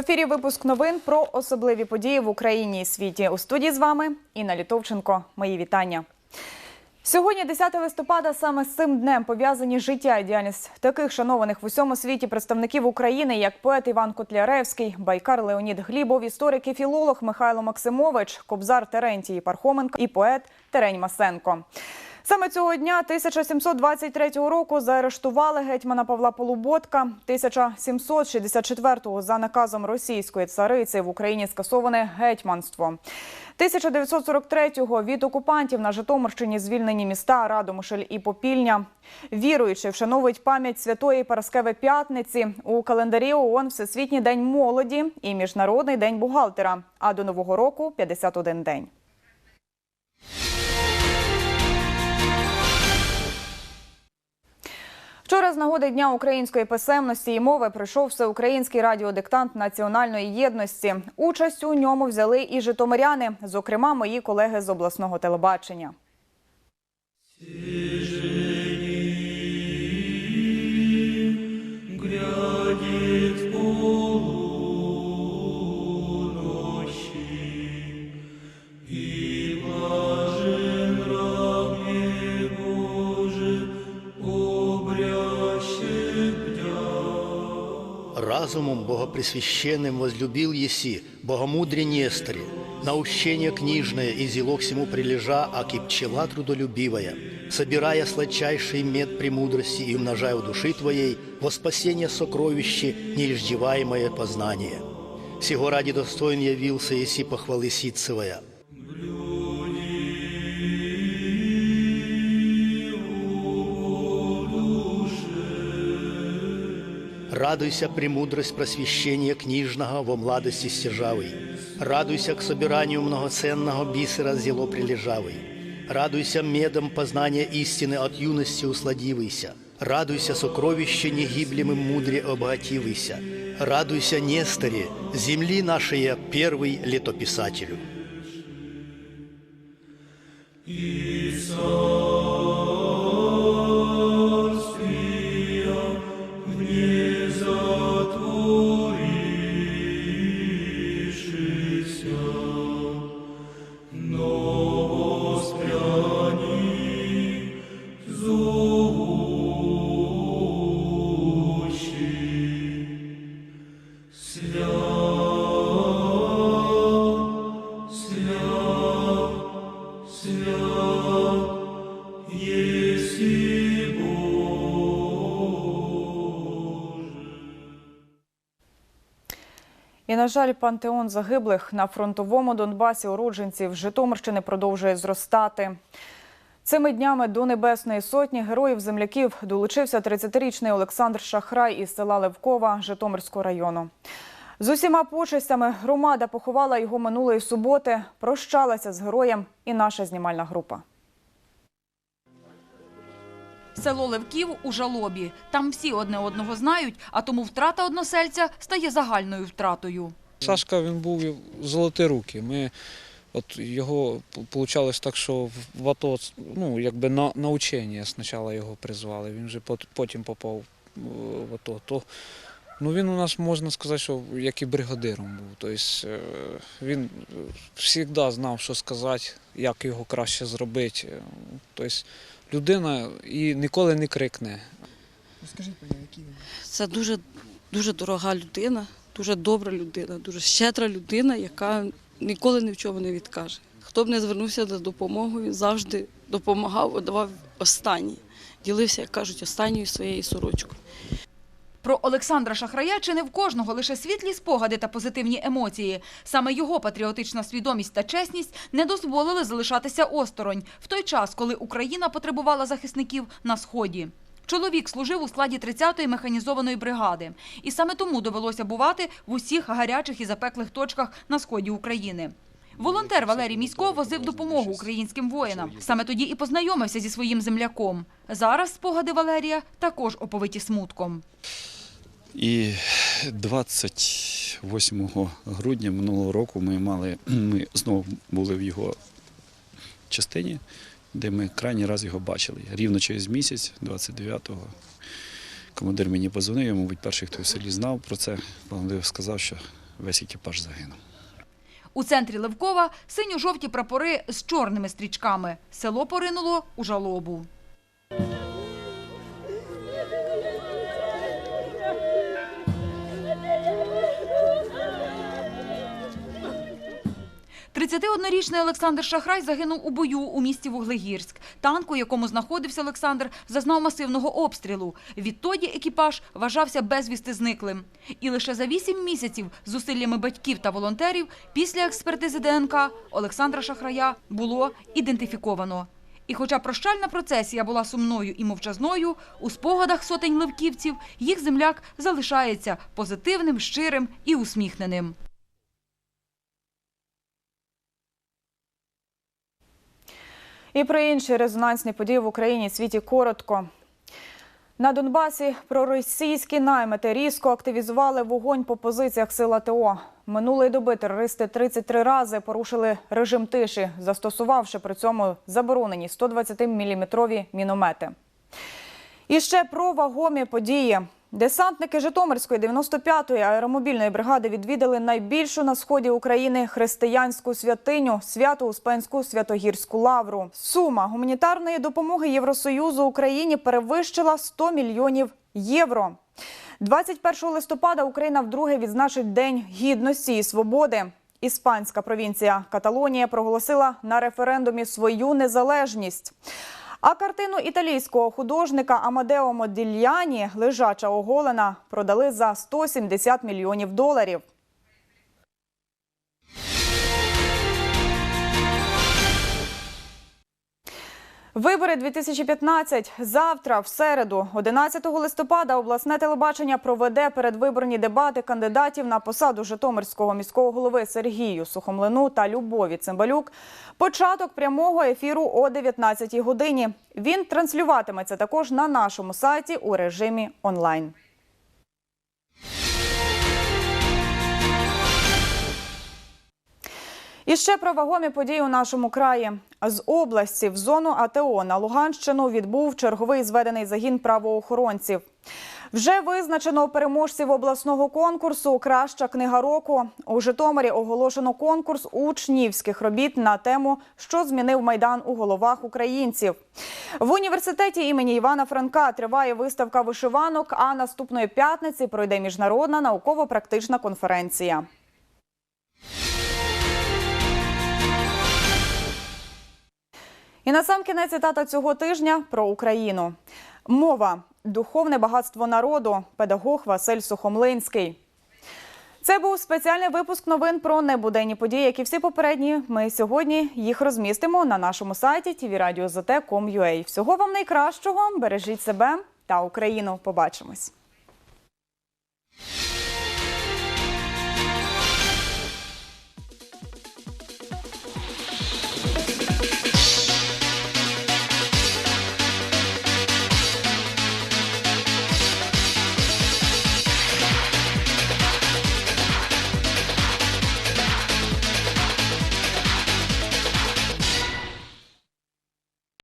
ефірі випуск новин про особливі події в Україні і світі. У студії з вами Інна Літовченко. Мої вітання. Сьогодні, 10 листопада, саме з цим днем пов'язані життя і діяльність таких шанованих в усьому світі представників України, як поет Іван Котляревський, байкар Леонід Глібов, історик і філолог Михайло Максимович, кобзар Терентій Пархоменко і поет Терень Масенко. Саме цього дня 1723 року заарештували гетьмана Павла Полуботка. 1764-го за наказом російської цариці в Україні скасоване гетьманство. 1943-го від окупантів на Житомирщині звільнені міста Радомишль і Попільня. Віруючи, вшановують пам'ять святої Параскеви П'ятниці у календарі ООН Всесвітній день молоді і Міжнародний день бухгалтера. А до нового року 51 день. Вчора з нагоди Дня української писемності і мови прийшов всеукраїнський радіодиктант національної єдності. Участь у ньому взяли і житомиряни, зокрема мої колеги з обласного телебачення. Разумом богопресвященным возлюбил еси, богомудре Несторе, наущение книжное и зело к всему прилежа, аки пчела трудолюбивая, собирая сладчайший мед премудрости и умножая у души твоей во спасение сокровище неизживаемое познание. Сего ради достоин явился еси похвалы ситцевая. Радуйся, премудрость просвещения книжного во младости стяжавой. Радуйся к собиранию многоценного бисера зело прилежавый. Радуйся медом познания истины от юности усладивайся. Радуйся, сокровище негиблемым мудре обогативайся. Радуйся, Несторе, земли нашей первый летописателю. Царствия І на жаль, пантеон загиблих на фронтовому Донбасі уродженців Житомирщини продовжує зростати. Цими днями до Небесної сотні героїв земляків долучився 30-річний Олександр Шахрай із села Левкова Житомирського району. З усіма почестями громада поховала його минулої суботи. Прощалася з героєм і наша знімальна група. Село Левків у жалобі. Там всі одне одного знають, а тому втрата односельця стає загальною втратою. Сашка він був золоті руки. Ми от його вийшло так, що в- АТО ну, якби на, на учення спочатку його призвали. Він вже потім попав е, в АТО. То, ну, він у нас можна сказати, що як і бригадиром був. Тобто е, він завжди знав, що сказати, як його краще зробити. Тобто людина і ніколи не крикне. Це дуже, дуже дорога людина, дуже добра людина, дуже щедра людина, яка ніколи ні в чому не відкаже. Хто б не звернувся за допомогою, він завжди допомагав, давав останнє. Ділився, як кажуть, останньою своєю сорочкою. Про Олександра Шахрая чи не в кожного лише світлі спогади та позитивні емоції. Саме його патріотична свідомість та чесність не дозволили залишатися осторонь в той час, коли Україна потребувала захисників на сході. Чоловік служив у складі 30-ї механізованої бригади, і саме тому довелося бувати в усіх гарячих і запеклих точках на сході України. Волонтер Валерій Місько возив допомогу українським воїнам. Саме тоді і познайомився зі своїм земляком. Зараз спогади Валерія також оповиті смутком. І 28 грудня минулого року ми мали, ми знову були в його частині, де ми крайній раз його бачили. Рівно через місяць, 29-го, командир мені позвонив, я, мабуть, перший, хто в селі знав про це. Командир сказав, що весь екіпаж загинув. У центрі Левкова синьо-жовті прапори з чорними стрічками. Село поринуло у жалобу. Тридцятиоднорічний Олександр Шахрай загинув у бою у місті Вуглегірськ. Танк, у якому знаходився Олександр, зазнав масивного обстрілу. Відтоді екіпаж вважався безвісти зниклим. І лише за вісім місяців зусиллями батьків та волонтерів після експертизи ДНК Олександра Шахрая було ідентифіковано. І хоча прощальна процесія була сумною і мовчазною, у спогадах сотень левківців їх земляк залишається позитивним, щирим і усміхненим. І про інші резонансні події в Україні і світі коротко. На Донбасі проросійські наймити різко активізували вогонь по позиціях сил АТО. Минулої доби терористи 33 рази порушили режим тиші, застосувавши при цьому заборонені 120-мм міномети. І ще про вагомі події. Десантники Житомирської 95-ї аеромобільної бригади відвідали найбільшу на сході України християнську святиню Свято-Успенську Святогірську лавру. Сума гуманітарної допомоги Євросоюзу Україні перевищила 100 мільйонів євро. 21 листопада Україна вдруге відзначить День гідності і свободи. Іспанська провінція Каталонія проголосила на референдумі свою незалежність. А картину італійського художника Амадео Модільяні Лежача оголена продали за 170 мільйонів доларів. Вибори 2015 завтра, в середу, 11 листопада, обласне телебачення проведе передвиборні дебати кандидатів на посаду Житомирського міського голови Сергію Сухомлину та Любові Цимбалюк. Початок прямого ефіру о 19 годині. Він транслюватиметься також на нашому сайті у режимі онлайн. І ще про вагомі події у нашому краї. З області в зону АТО на Луганщину відбув черговий зведений загін правоохоронців. Вже визначено переможців обласного конкурсу Краща книга року у Житомирі оголошено конкурс учнівських робіт на тему Що змінив майдан у головах українців. В університеті імені Івана Франка триває виставка вишиванок. А наступної п'ятниці пройде міжнародна науково-практична конференція. І на сам кінець цитата цього тижня про Україну. Мова духовне багатство народу. Педагог Василь Сухомлинський. Це був спеціальний випуск новин про небуденні події, як і всі попередні. Ми сьогодні їх розмістимо на нашому сайті tvradio.zt.com.ua. Всього вам найкращого. Бережіть себе та Україну. Побачимось.